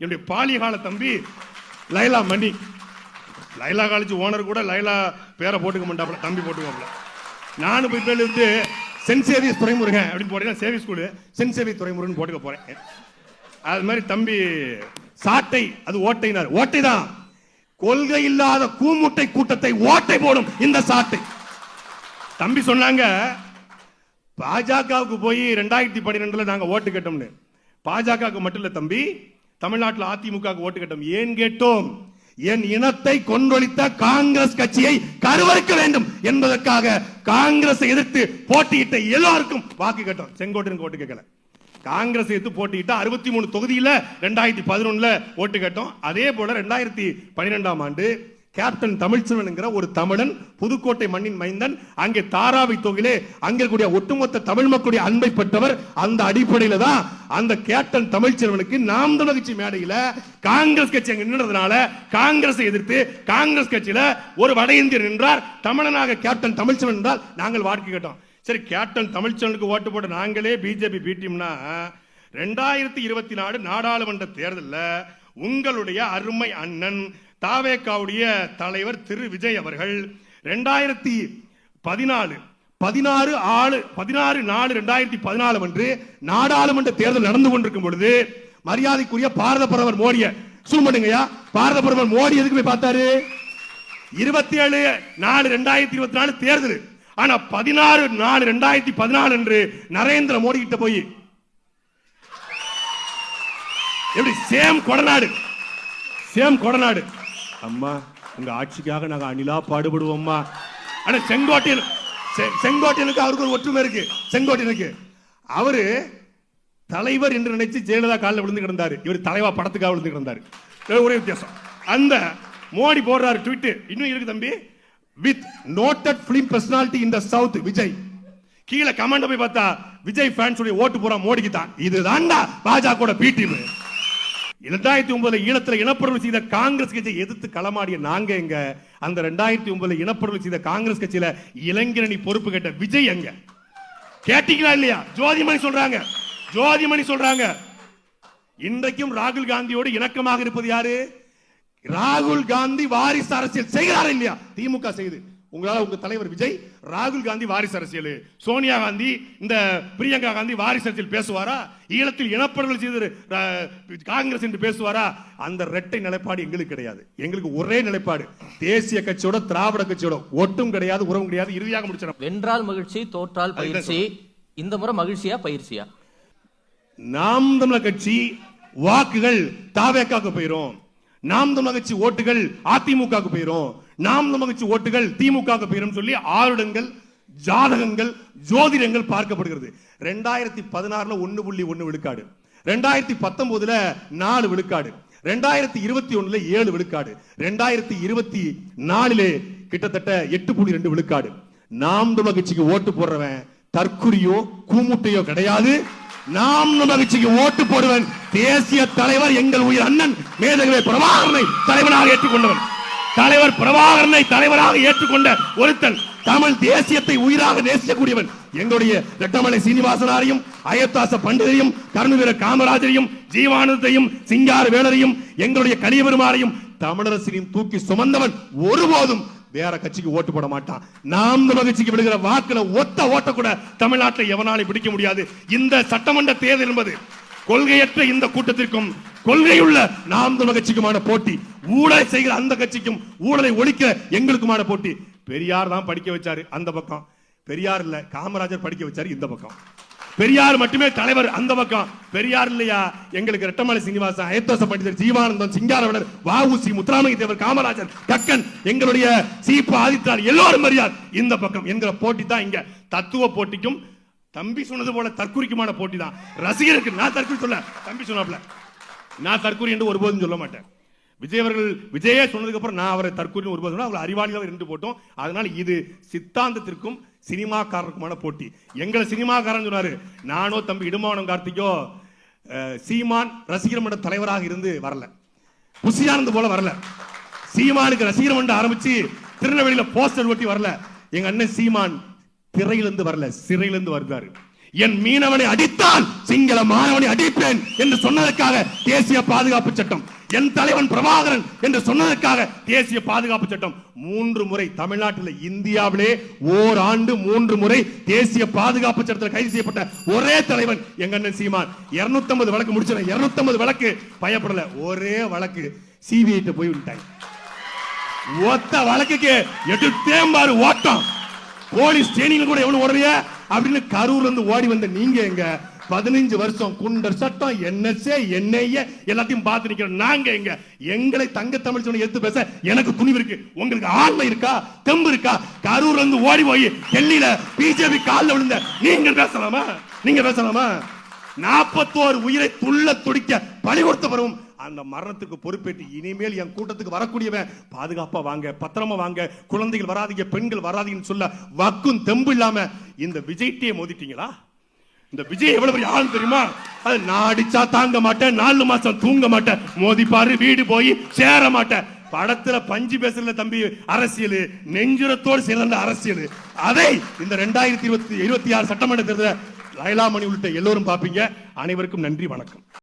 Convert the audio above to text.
என்னுடைய பாலிகால தம்பி லைலா மணி. லைலா காலேஜ் ஓனர் கூட லைலா பேரை போட்டுக்க மாட்டாப்புல தம்பி போட்டுக்கோப்ல நானும் போய் பேர்ல இருந்து சென்ட் சேவிஸ் துறைமுருகன் அப்படின்னு போட்டீங்கன்னா சேவி ஸ்கூலு. சென்ட் சேவியஸ் துறைமுருகன் போட்டுக்க போறேன். அது மாதிரி தம்பி சாட்டை அது ஓட்டைனார். ஓட்டை தான். கொள்கை இல்லாத கூமுட்டை கூட்டத்தை ஓட்டை போடும் இந்த சாட்டை. தம்பி சொன்னாங்க பாஜகவுக்கு போய் ரெண்டாயிரத்தி பன்னிரெண்டுல நாங்க ஓட்டு கேட்டோம்னு. பாஜகவுக்கு மட்டும் இல்ல தம்பி தமிழ்நாட்டில் அதிமுக ஓட்டு கட்டம். ஏன் கேட்டோம்? என் இனத்தை கொன்றொழித்த காங்கிரஸ் கட்சியை கருவறுக்க வேண்டும் என்பதற்காக காங்கிரஸை எதிர்த்து போட்டியிட்ட எல்லாருக்கும் வாக்கு கேட்டோம். செங்கோட்டன் ஓட்டு கேட்கல. காங்கிரஸ் எதிர்த்து போட்டியிட்ட அறுபத்தி மூணு தொகுதியில் ரெண்டாயிரத்தி பதினொன்னுல ஓட்டு கேட்டோம். அதே போல ரெண்டாயிரத்தி பன்னிரெண்டாம் ஆண்டு கேப்டன் தமிழ்ச்செல்வன் என்கிற ஒரு தமிழன் புதுக்கோட்டை மண்ணின் மைந்தன் அங்கே தாராவி தொகையிலே அங்கே கூடிய ஒட்டுமொத்த தமிழ் மக்களுடைய அன்பை பெற்றவர் அந்த அடிப்படையில தான் அந்த கேப்டன் தமிழ்ச்செல்வனுக்கு நாம் தமிழ் கட்சி மேடையில காங்கிரஸ் கட்சி அங்க நின்றதுனால காங்கிரஸை எதிர்த்து காங்கிரஸ் கட்சியில ஒரு வட இந்தியர் நின்றார். தமிழனாக கேப்டன் தமிழ்ச்செல்வன் என்றால் நாங்கள் வாழ்க்கை கேட்டோம். சரி கேப்டன் தமிழ்ச்செல்வனுக்கு ஓட்டு போட்ட நாங்களே பிஜேபி பீட்டியம்னா ரெண்டாயிரத்தி இருபத்தி நாலு நாடாளுமன்ற தேர்தலில் உங்களுடைய அருமை அண்ணன் தாவேக்காவுடைய தலைவர் திரு விஜய் அவர்கள் ரெண்டாயிரத்தி பதினாலு பதினாறு ஆறு பதினாறு நாலு ரெண்டாயிரத்தி பதினாலு அன்று நாடாளுமன்ற தேர்தல் நடந்து கொண்டிருக்கும் பொழுது மரியாதைக்குரிய பாரத பிரதமர் மோடிய சூம் பண்ணுங்கய்யா. பாரத பிரதமர் மோடி எதுக்கு போய் பார்த்தாரு? இருபத்தி ஏழு நாலு ரெண்டாயிரத்தி இருபத்தி நாலு தேர்தல். ஆனா பதினாறு நாலு ரெண்டாயிரத்தி பதினாலு என்று நரேந்திர மோடி கிட்ட போய் எப்படி? Same Kodanad same Kodanad. அம்மா உங்க ஆட்சிக்காக நாங்க அணிலா பாடுபடுவோம்மா. ஆனா செங்கோட்டையன் செ- செங்கோட்டையனுக்கு அவருக்கு ஒரு ஒற்றுமை இருக்கு. செங்கோட்டையனுக்கு அவரு தலைவர் என்று நினைச்சு ஜெயலலிதா காலில் விழுந்து கிடந்தாரு. இவர் தலைவா படத்துக்காக விழுந்து கிடந்தாரு. ஒரே வித்தியாசம். அந்த மோடி போடுறாரு ட்விட்டு. இன்னும் இருக்கு தம்பி. With noted film personality in the south Vijay. கீழே கமெண்ட் போய் பார்த்தா விஜய் ஃபேன்ஸ் ஓட்டு போற மோடிக்கு தான் இதுதான்டா பாஜக பி டீம் இரண்டாயிரத்தி ஒன்பதுல ஈழத்துல இனப்படுகொலை செய்த காங்கிரஸ் கட்சியை எதிர்த்து களமாடிய நாங்க எங்க? அந்த ரெண்டாயிரத்தி ஒன்பதுல இனப்படுகொலை செய்த காங்கிரஸ் கட்சியில இளைஞரணி பொறுப்பு கேட்ட விஜய் எங்க? கேட்டீங்களா இல்லையா? ஜோதிமணி சொல்றாங்க. ஜோதிமணி சொல்றாங்க. இன்றைக்கும் ராகுல் காந்தியோடு இணக்கமாக இருப்பது யாரு? ராகுல் காந்தி வாரிசு அரசியல் செய்கிறார் இல்லையா? திமுக செய்து. உங்களால உங்க தலைவர் விஜய் ராகுல் காந்தி வாரிசு அரசியல். சோனியா காந்தி இந்த பிரியங்கா காந்தி வாரிசு அரசியல் பேசுவாரா? ஈழத்தில் இனப்படுகொலை செய்து காங்கிரஸ் என்று பேசுவாரா? அந்த இரட்டை நிலைப்பாடு எங்களுக்கு கிடையாது. எங்களுக்கு ஒரே நிலைப்பாடு. தேசிய கட்சியோட திராவிட கட்சியோட ஒட்டும் கிடையாது உறவும் கிடையாது இறுதியாக முடிச்சிடும் வென்றால் மகிழ்ச்சி தோற்றால் பயிற்சி. இந்த முறை மகிழ்ச்சியா பயிற்சியா? நாம் தமிழர் கட்சி வாக்குகள் தாவேக்காக்கு போயிரும். நாம் தமிழர் கட்சி ஓட்டுகள் அதிமுகவுக்கு போயிரும். நாம் தமிழர் கட்சி ஓட்டுகள் திமுகவுக்கு போயிரும் சொல்லி ஆருடங்கள் ஜாதகங்கள் ஜோதிடங்கள் பார்க்கப்படுகிறது. ரெண்டாயிரத்தி பதினாறுல ஒன்னு புள்ளி ஒன்னு விழுக்காடு. ரெண்டாயிரத்தி பத்தொன்பதுல நாலு விழுக்காடு. ரெண்டாயிரத்தி இருபத்தி ஒண்ணுல ஏழு விழுக்காடு. ரெண்டாயிரத்தி இருபத்தி நாலுலே கிட்டத்தட்ட எட்டு புள்ளி ரெண்டு விழுக்காடு. நாம் தமிழர் கட்சிக்கு ஓட்டு போடுறவன் தற்குறியோ கூமுட்டையோ கிடையாது. நாம் நம்ம ஓட்டு போடுவன். தேசிய தலைவர் எங்கள் உயிர் அண்ணன் மேதகவே பிரபாகரனை தலைவனாக ஏற்றுக்கொண்டவன். தலைவர் பிரபாகரனை தலைவராக ஏற்றுக்கொண்ட ஒருத்தன் தமிழ் தேசியத்தை உயிராக நேசிக்கக்கூடியவன். எங்களுடைய ரெட்டமலை சீனிவாசனாரையும் அயத்தாச பண்டிதரையும் கருணவீர காமராஜரையும் ஜீவானந்தையும் சிங்கார வேலரையும் எங்களுடைய கலியபெருமாரையும் தமிழரசனையும் தூக்கி சுமந்தவன் ஒருபோதும் வேற கட்சிக்கு ஓட்டு போட மாட்டான். நாம் கட்சிக்கு விடுகிற வாக்குல ஒத்த ஓட்ட கூட தமிழ்நாட்டில் எவனாலும் பிடிக்க முடியாது. இந்த சட்டமன்ற தேர்தல் என்பது கொள்கையற்ற இந்த கூட்டத்திற்கும் கொள்கையுள்ள நாம் தமிழ் கட்சிக்குமான போட்டி. ஊழலை செய்கிற அந்த கட்சிக்கும் ஊழலை ஒழிக்க எங்களுக்குமான போட்டி. பெரியார் தான் படிக்க வச்சாரு அந்த பக்கம். பெரியார் இல்ல காமராஜர் படிக்க வச்சாரு இந்த பக்கம். பெரியார் மட்டுமே தலைவர் அந்த பக்கம். பெரியார் இல்லையா? எங்களுக்கு ரெட்டமலை சீனிவாசன் அயத்தோச பண்டிதர் ஜீவானந்தம் சிங்காரவனர் வாவுசி முத்துராமலிங்க தேவர் காமராஜர் கக்கன் எங்களுடைய சீப்பு ஆதித்தார் எல்லோரும் பெரியார். இந்த பக்கம் என்கிற போட்டி தான் இங்க. தத்துவ போட்டிக்கும் தம்பி சொன்னது போல தற்குறிக்குமான போட்டி தான். ரசிகருக்கு நான் தற்குறி சொல்ல தம்பி சொன்னாப்ல நான் தற்குறி என்று ஒருபோதும் சொல்ல மாட்டேன். விஜய் அவர்கள் விஜயே சொன்னதுக்கு அப்புறம் நான் அவரை தற்கொலை ஒருபோது அவர் அறிவாளியாக இருந்து போட்டோம். அதனால இது சித்தாந்தத்திற்கும் சினிமாக்காரருக்குமான போட்டி. எங்களை சினிமாக்காரன் சொன்னாரு நானோ தம்பி இடுமாவனம் கார்த்திகோ சீமான் ரசிகர் மன்ற தலைவராக இருந்து வரல. புசியானது போல வரல. சீமானுக்கு ரசிகர் மன்றம் ஆரம்பிச்சு திருநெல்வேலியில போஸ்டர் ஒட்டி வரல. எங்க அண்ணன் சீமான் திரையிலிருந்து வரல சிறையிலிருந்து வருவாரு என் மீனவனை அடித்தால் சிங்கள மாணவனை அடிப்பேன் என்று சொன்னதற்காக தேசிய பாதுகாப்பு சட்டம். என் தலைவன் பிரபாகரன் என்று சொன்னதற்காக தேசிய பாதுகாப்பு சட்டம். மூன்று முறை தமிழ்நாட்டில் இந்தியாவிலே ஓராண்டு மூன்று முறை தேசிய பாதுகாப்பு சட்டத்தில் கைது செய்யப்பட்ட ஒரே தலைவன் எங்க அண்ணன் சீமான். 250 வழக்கு முடிச்சிடல இருநூத்தம்பது வழக்கு பயப்படல. ஒரே வழக்கு. சிபிஐ போய் விட்டாங்க. ஒத்த வழக்குக்கு எடுத்தேன் பாரு ஓட்டம். போலீஸ் ட்ரைனிங்ல கூட எவ்வளவு ஓடுறிய அப்படின்னு கரூர்ல இருந்து ஓடி வந்த நீங்க எங்க? பதினஞ்சு வருஷம் குண்டர் சட்டம் என்எஸ்ஏ என்ஐஏ எல்லாத்தையும் பார்த்து நிக்கிறோம். நாங்க எங்க? எங்களை தங்க தமிழ் சொன்ன எடுத்து பேச எனக்கு துணிவு இருக்கு. உங்களுக்கு ஆண்மை இருக்கா? தெம்பு இருக்கா? கரூர்ல இருந்து ஓடி போய் டெல்லியில பிஜேபி காலில் விழுந்த நீங்க பேசலாமா? நீங்க பேசலாமா? நாற்பத்தோரு உயிரை துள்ள துடிக்க பலி கொடுத்த பருவம் அந்த மரணத்துக்கு பொறுப்பேற்று இனிமேல் என் கூட்டத்துக்கு வரக்கூடியவன் பாதுகாப்பா வாங்க பத்திரமா வாங்க குழந்தைகள் வராதீங்க பெண்கள் வராதீங்கன்னு சொல்ல வக்கும் தெம்பு இல்லாம இந்த விஜய்கிட்டே மோதிட்டீங்களா? இந்த விஜய் எவ்வளவு பெரிய ஆள் தெரியுமா? அது நான் அடிச்சா தாங்க மாட்டேன் நாலு மாசம் தூங்க மாட்டேன். மோதிப்பாரு வீடு போய் சேர மாட்டேன். படத்துல பஞ்சு பேசல தம்பி அரசியல் நெஞ்சுரத்தோடு சேர்ந்த அரசியல். அதை இந்த ரெண்டாயிரத்தி இருபத்தி இருபத்தி ஆறு சட்டமன்ற தேர்தலில் லைலாமணி உள்ளிட்ட எல்லோரும் பார்ப்பீங்க. அனைவருக்கும் நன்றி வணக்கம்.